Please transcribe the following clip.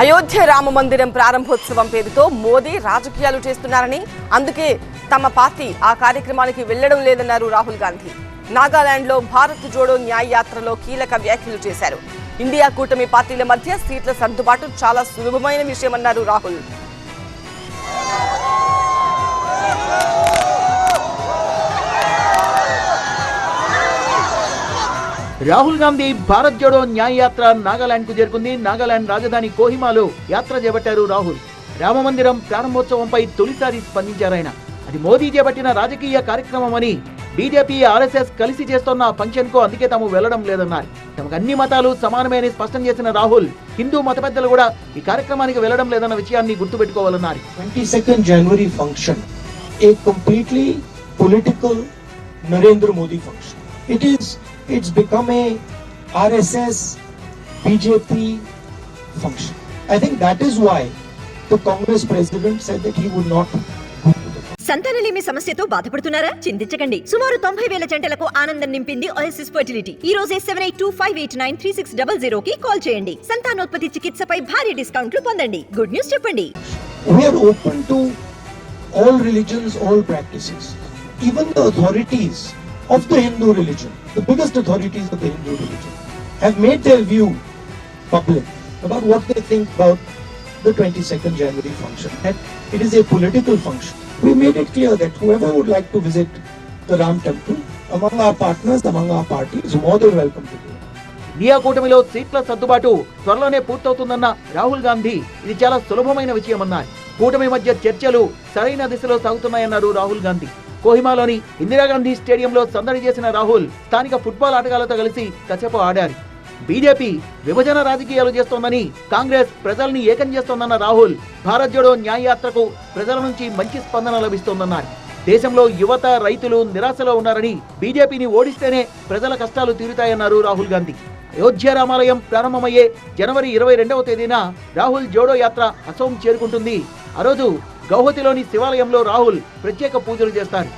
అయోధ్య రామ మందిరం ప్రారంభోత్సవం పేరుతో మోదీ రాజకీయాలు చేస్తున్నారని అందుకే తమ పార్టీ ఆ కార్యక్రమానికి వెళ్ళడం లేదన్నారు రాహుల్ గాంధీ. నాగాలాండ్లో భారత్ జోడో న్యాయ యాత్రలో కీలక వ్యాఖ్యలు చేశారు. ఇండియా కూటమి పార్టీల మధ్య సీట్ల సర్దుబాటు చాలా సులభమైన విషయమన్నారు రాహుల్. రాహుల్ గాంధీ భారత్ జోడో న్యాయ యాత్ర నాగాలాండ్కు చేరుకుంది. నాగాలాండ్ రాజధాని కోహిమాలో యాత్ర చేపట్టారు రాహుల్. రామమందిరం ప్రారంభోత్సవంపై తొలిసారి స్పందించారాయన. అది మోదీ చేపట్టిన రాజకీయ కార్యక్రమం అని బీజేపీ ఆర్ఎస్ఎస్ కలిసి చేస్తున్న ఫంక్షన్కు అందుకే తాము వెళ్ళడం లేదన్నారు. తమకు అన్ని మతాలు సమానమే అని స్పష్టం చేసిన రాహుల్ హిందూ మత పెద్దలు కూడా ఈ కార్యక్రమానికి వెళ్ళడం లేదన్న విషయాన్ని గుర్తుపెట్టుకోవాలన్నారు. 22nd January function, a completely political Narendra Modi function. It is, it's become a RSS BJP function. I think that is why the Congress president said that he would not. సంతానలేమి సమస్యతో బాధపడుతున్నారా? చింతించకండి. సుమారు తొంభై వేల జంటలకు ఆనందం నింపింది ఒయసిస్ ఫర్టిలిటీ. ఈ రోజే seven eight two five eight nine three six double zero కి కాల్ చేయండి. సంతానోత్పత్తి చికిత్సపై భారీ డిస్కౌంట్లు పొందండి. గుడ్ న్యూస్ చెప్పండి. Practices even of the Hindu religion, the biggest authorities of the Hindu religion, have made their view public about what they think about the 22nd January function. That it is a political function. We made it clear that whoever would like to visit the Ram temple, among our partners, among our party, is more than welcome to do it. India కూటమిలో సీట్ల సర్దుబాటు త్వరలోనే పూర్తవుతుందన్న రాహుల్ గాంధీ ఇది చాలా సులభమైన విషయమన్నారు కూటమి మధ్య చర్చలు సరైన దిశలో సాగుతున్నాయన్నారు రాహుల్ గాంధీ కోహిమాలోని ఇందిరాగాంధీ స్టేడియంలో సందడి చేసిన రాహుల్ స్థానిక ఫుట్బాల్ ఆటగాళ్ళతో కలిసి కసేపు ఆడారు. బీజేపీ విభజన రాజకీయాలు చేస్తోందని కాంగ్రెస్ ప్రజల్ని ఏకం చేస్తోందన్న రాహుల్ భారత్ జోడో న్యాయ యాత్రకు ప్రజల నుంచి మంచి స్పందన లభిస్తోందన్నారు. దేశంలో యువత రైతులు నిరాశలో ఉన్నారని బీజేపీని ఓడిస్తేనే ప్రజల కష్టాలు తీరుతాయన్నారు రాహుల్ గాంధీ. అయోధ్య రామాలయం ప్రారంభమయ్యే జనవరి ఇరవై రెండవ తేదీన రాహుల్ జోడో యాత్ర అసోం చేరుకుంటుంది. ఆ రోజు గౌహతిలోని శివాలయంలో రాహుల్ ప్రత్యేక పూజలు చేస్తారు.